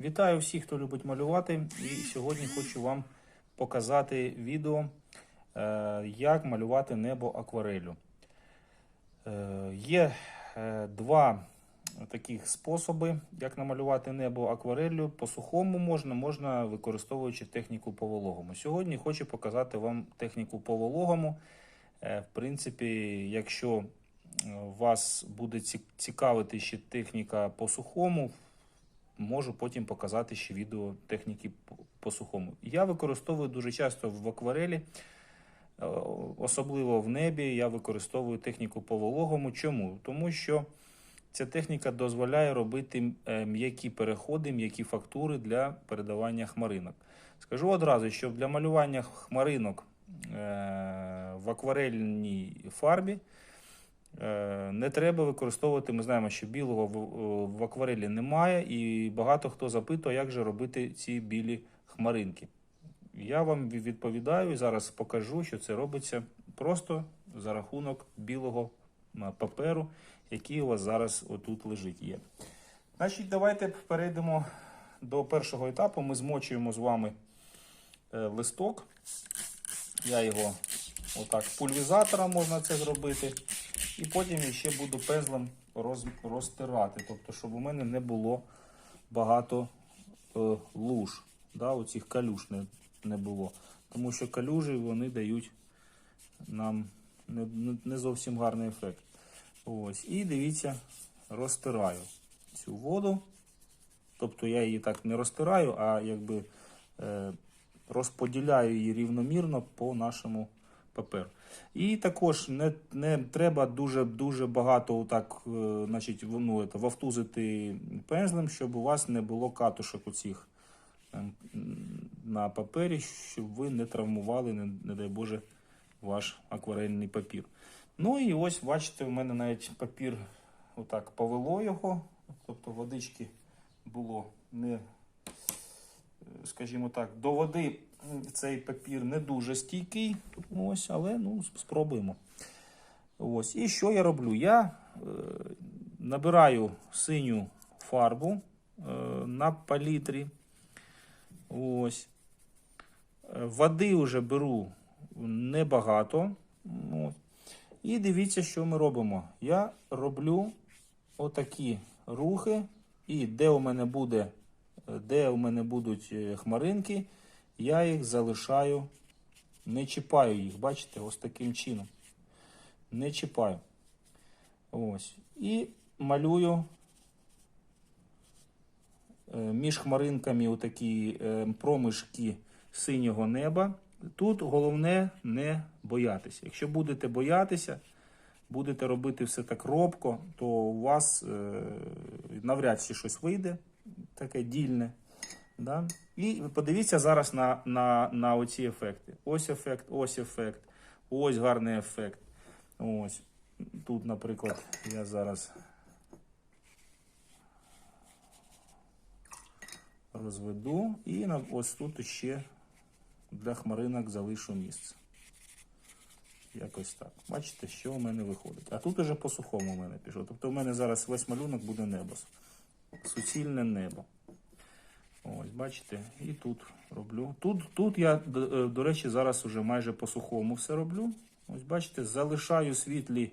Вітаю всіх, хто любить малювати. І сьогодні хочу вам показати відео, е, як малювати небо акварелью. Е, Є е, два таких способи, як намалювати небо акварелью. По сухому можна, можна використовуючи техніку по вологому. Сьогодні хочу показати вам техніку по вологому. В принципі, якщо вас буде цікавити ще техніка по сухому, можу потім показати ще відео техніки по- сухому. Я використовую дуже часто в акварелі, е, особливо в небі, я використовую техніку по вологому. Чому? Тому що ця техніка дозволяє робити е, м'які переходи, м'які фактури для передавання хмаринок. Скажу одразу, що для малювання хмаринок е, в акварельній фарбі Не треба використовувати. Ми знаємо, що білого в, в акварелі немає, і багато хто запитує, як же робити ці білі хмаринки. Я вам відповідаю і зараз покажу, що це робиться просто за рахунок білого паперу, який у вас зараз отут лежить. Є. Значить, давайте перейдемо до першого етапу. Ми змочуємо з вами е, листок. Я його отак пульвізатором можна це зробити. І потім ще буду пензлем роз, розтирати, тобто, щоб у мене не було багато е, луж, да, оцих калюж не, не було. Тому що калюжі вони дають нам не- не зовсім гарний ефект. Ось. І дивіться, розтираю цю воду. Тобто я її так не розтираю, а якби е, розподіляю її рівномірно по нашому паперу. І також не, не треба дуже дуже багато так, е, значить, ну, это, вовтузити пензлем, щоб у вас не було катушок у цих ем, на папері, щоб ви не травмували, не, не дай Боже, ваш акварельний папір. Ну і ось, бачите, у мене навіть папір отак повело його, тобто водички було не, е, скажімо так, до води цей папір не дуже стійкий, ось, але ну, спробуємо. Ось. І що я роблю? Я е, набираю синю фарбу е, на палітрі. Ось. Е, Води вже беру небагато. От. І дивіться, що ми робимо. Я роблю отакі рухи, і де у мене буде, е, де у мене будуть е, хмаринки, я їх залишаю, не чіпаю їх, бачите, ось таким чином. Не чіпаю. Ось. І малюю е, між хмаринками отакі е, проміжки синього неба. Тут головне не боятися. Якщо будете боятися, будете робити все так робко, то у вас е, навряд чи щось вийде, таке дільне. Да? І подивіться зараз на, на, на оці ефекти. Ось ефект, ось ефект, ось гарний ефект. Ось. Тут, наприклад, я зараз розведу і ось тут ще для хмаринок залишу місце. Якось так. Бачите, що у мене виходить. А тут уже по сухому у мене пішло. Тобто у мене зараз весь малюнок буде небо. Суцільне небо. Ось, бачите, і тут роблю. Тут, тут я, до, е, до речі, зараз уже майже по сухому все роблю. Ось бачите, залишаю світлі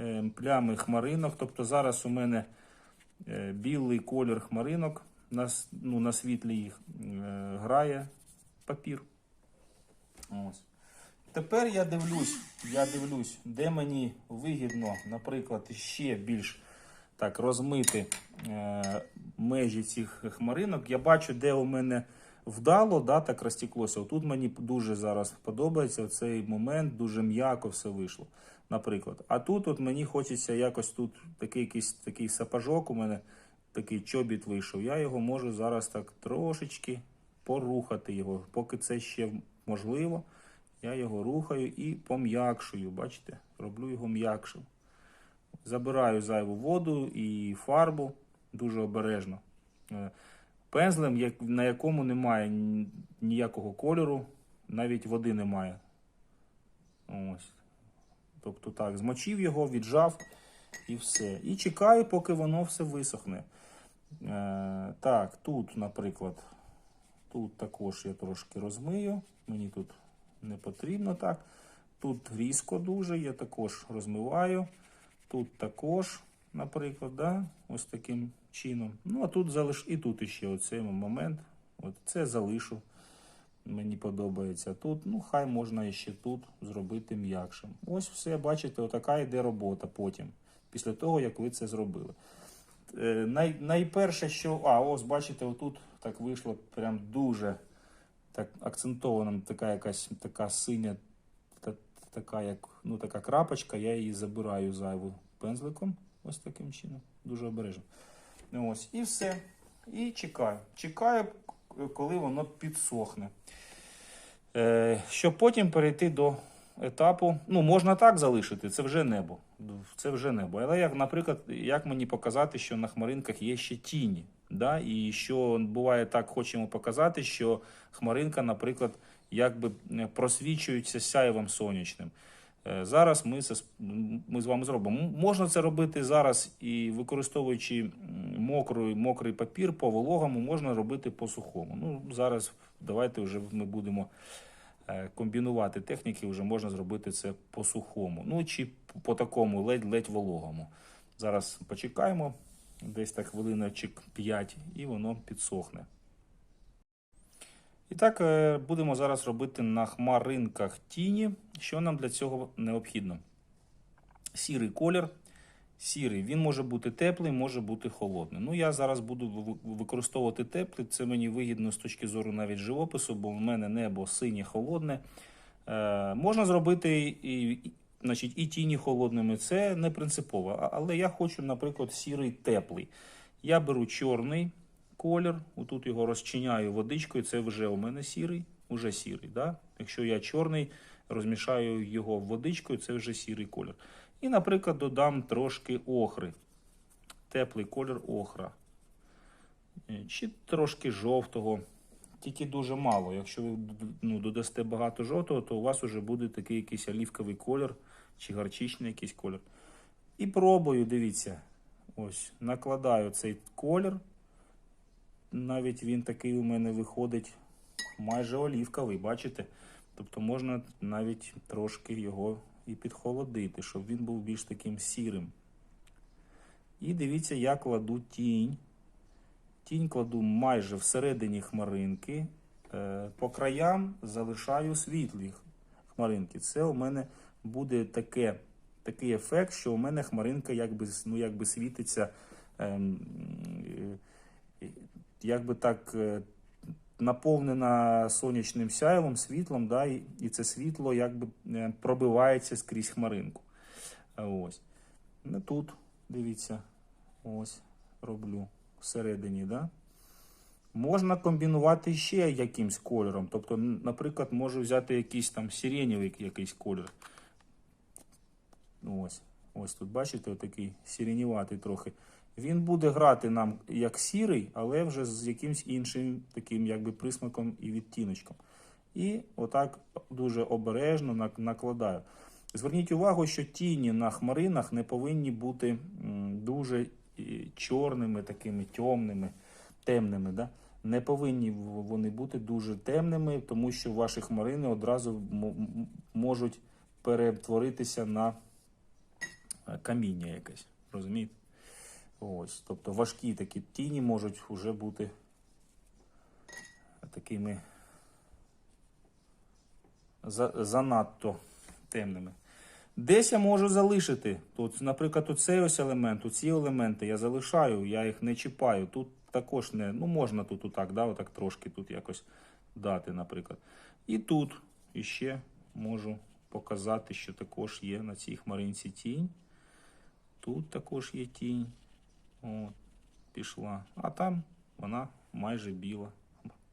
е, плями хмаринок. Тобто зараз у мене е, білий колір хмаринок. На, ну, на світлі їх грає папір. Ось. Тепер я дивлюсь, я дивлюсь, де мені вигідно, наприклад, ще більш так розмити е, межі цих хмаринок. Я бачу, де у мене вдало, да, так розтіклося. Тут мені дуже зараз подобається цей момент, дуже м'яко все вийшло. Наприклад. А тут от мені хочеться якось тут такий якийсь такий сапожок, у мене такий чобіт вийшов. Я його можу зараз так трошечки порухати його, поки це ще можливо. Я його рухаю і пом'якшую. Бачите, роблю його м'якшим. Забираю зайву воду і фарбу дуже обережно. Е, Пензлем, на якому немає ніякого кольору, навіть води немає. Ось. Тобто так, змочив його, віджав і все. І чекаю, поки воно все висохне. Е, так, тут, наприклад, тут також я трошки розмию. Мені тут не потрібно так. Тут різко дуже, я також розмиваю. Тут також, наприклад, да, ось таким чином. Ну, а тут залиш і тут іще оцей момент. От це залишу. Мені подобається тут. Ну, хай можна іще тут зробити м'якшим. Ось все, бачите, отака йде робота потім, після того, як ви це зробили. Е, най, найперше, що. А, ось бачите, отут так вийшло прям дуже так акцентовано, така якась така синя, така як ну, така крапочка, я її забираю зайву пензликом. Ось таким чином. Дуже обережно. Ось, і все. І чекаю. Чекаю, коли воно підсохне. Е, щоб потім перейти до етапу. Ну, можна так залишити, це вже небо. Це вже небо. Але як, наприклад, як мені показати, що на хмаринках є ще тіні? Да? І що буває так, хочемо показати, що хмаринка, наприклад, якби е, просвічується сяєвом сонячним. Е, Зараз ми це ми з вами зробимо. Можна це робити зараз і використовуючи мокрий, мокрий папір по вологому, можна робити по сухому. Ну, зараз давайте вже ми будемо е, комбінувати техніки, вже можна зробити це по сухому. Ну чи по такому ледь-ледь вологому. Зараз почекаємо, десь так хвилиночок 5, і воно підсохне. І так, е, будемо зараз робити на хмаринках тіні. Що нам для цього необхідно? Сірий колір. Сірий, він може бути теплий, може бути холодний. Ну, я зараз буду використовувати теплий. Це мені вигідно з точки зору навіть живопису, бо в мене небо синє холодне. Е, можна зробити і, значить, і тіні холодними, це не принципово. Але я хочу, наприклад, сірий теплий. Я беру чорний колір, отут його розчиняю водичкою, це вже у мене сірий, уже сірий. Да? Якщо я чорний, розмішаю його водичкою, це вже сірий колір. І, наприклад, додам трошки охри. Теплий колір охра. Е, Чи трошки жовтого. Тільки дуже мало. Якщо ви ну, додасте багато жовтого, то у вас вже буде такий якийсь олівковий колір чи гарчичний якийсь колір. І пробую, дивіться. Ось, накладаю цей колір. Навіть він такий у мене виходить майже олівковий, бачите? Тобто можна навіть трошки його і підхолодити, щоб він був більш таким сірим. І дивіться, я кладу тінь. Тінь кладу майже всередині хмаринки. Е, По краям залишаю світлі хмаринки. Це у мене буде таке, такий ефект, що у мене хмаринка якби, ну, якби світиться, ем, е, якби так е, наповнена сонячним сяйвом, світлом, да, і, це світло якби е, пробивається скрізь хмаринку. Ось. Ну, тут, дивіться, ось роблю всередині, да? Можна комбінувати ще якимсь кольором. Тобто, наприклад, можу взяти якийсь там сиренєвий якийсь колір. Ось. Ось тут, бачите, такий сиреніватий трохи. Він буде грати нам як сірий, але вже з якимсь іншим таким якби присмаком і відтіночком. І отак дуже обережно накладаю. Зверніть увагу, що тіні на хмаринах не повинні бути дуже е, чорними, такими темними, темними. Да? Не повинні вони бути дуже темними, тому що ваші хмарини одразу можуть перетворитися на е, каміння якесь. Розумієте? Ось. Тобто важкі такі тіні можуть вже бути такими за- занадто темними. Десь я можу залишити. Тут, наприклад, оцей ось елемент, оці елементи я залишаю, я їх не чіпаю. Тут також не, ну можна тут отак, да, отак трошки тут якось дати, наприклад. І тут іще можу показати, що також є на цій хмаринці тінь. Тут також є тінь. От, пішла. А там вона майже біла.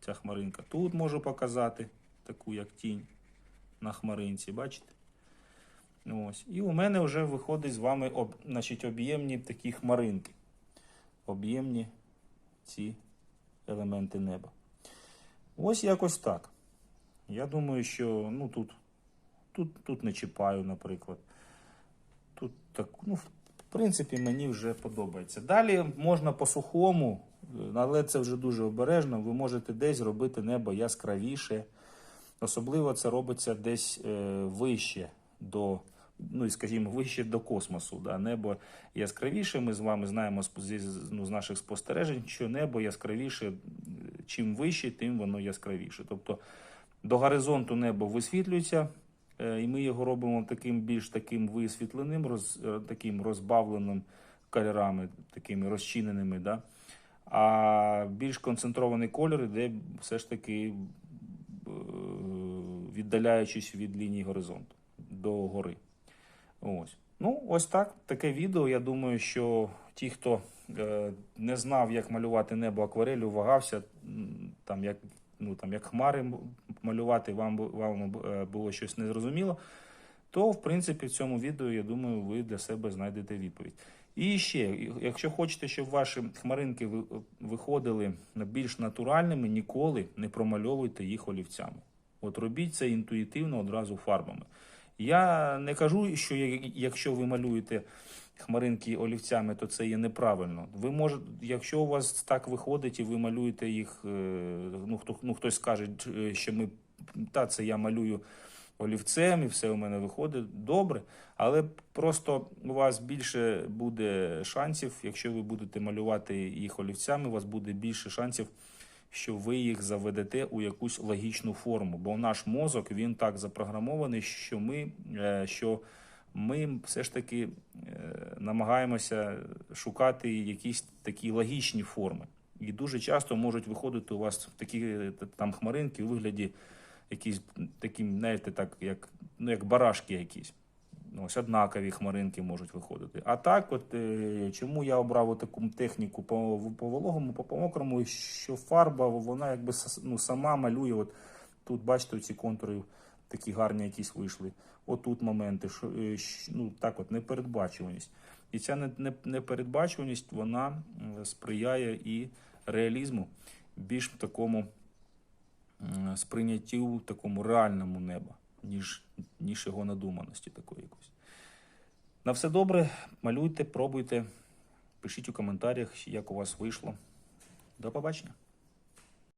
Ця хмаринка. Тут можу показати таку, як тінь на хмаринці, бачите? Ось. І у мене вже виходить з вами об, значить, об'ємні такі хмаринки. Об'ємні ці елементи неба. Ось якось так. Я думаю, що ну, тут, тут, тут не чіпаю, наприклад. Тут так, ну, принципі, мені вже подобається. Далі можна по-сухому Але це вже дуже обережно. Ви можете десь робити небо яскравіше. Особливо це робиться десь е, вище до, ну і скажімо, вище до космосу. Да? Небо яскравіше. Ми з вами знаємо ну, з наших спостережень, що небо яскравіше, е, чим вище, тим воно яскравіше. Тобто до горизонту небо висвітлюється, е, і ми його робимо таким більш таким висвітленим, роз, е, таким розбавленим кольорами, такими розчиненими. Да? А більш концентрований колір іде все ж таки е, віддаляючись від лінії горизонту до гори. Ось. Ну, ось так. Таке відео. Я думаю, що ті, хто е, не знав, як малювати небо акварелю, вагався, там, як, ну, там, як хмари малювати, вам, вам е, було щось незрозуміло, то, в принципі, в цьому відео, я думаю, ви для себе знайдете відповідь. І ще, якщо хочете, щоб ваші хмаринки виходили більш натуральними, ніколи не промальовуйте їх олівцями. От робіть це інтуїтивно одразу фарбами. Я не кажу, що якщо ви малюєте хмаринки олівцями, то це є неправильно. Ви можете, якщо у вас так виходить і ви малюєте їх, е, ну хто ну хтось скаже, е, що ми та це я малюю олівцем, і все у мене виходить добре. Але просто у вас більше буде шансів, якщо ви будете малювати їх олівцями, у вас буде більше шансів, що ви їх заведете у якусь логічну форму. Бо наш мозок він так запрограмований, що ми, е, що ми все ж таки е, намагаємося шукати якісь такі логічні форми. І дуже часто можуть виходити у вас такі е, там хмаринки у вигляді якісь такі, знаєте, так, як, ну, як барашки якісь. Ну, Ось однакові хмаринки можуть виходити. А так, от е, чому я обрав таку техніку по, по вологому, по, по мокрому, що фарба, вона якби ну, сама малює. От тут, бачите, ці контури такі гарні якісь вийшли. Отут моменти, що, е, ну, так от, непередбачуваність. І ця не- не- непередбачуваність, вона сприяє і реалізму, більш такому сприйняттю такому реальному неба, ніж, ніж його надуманості такої якось. На все добре, малюйте, пробуйте, пишіть у коментарях, як у вас вийшло. До побачення.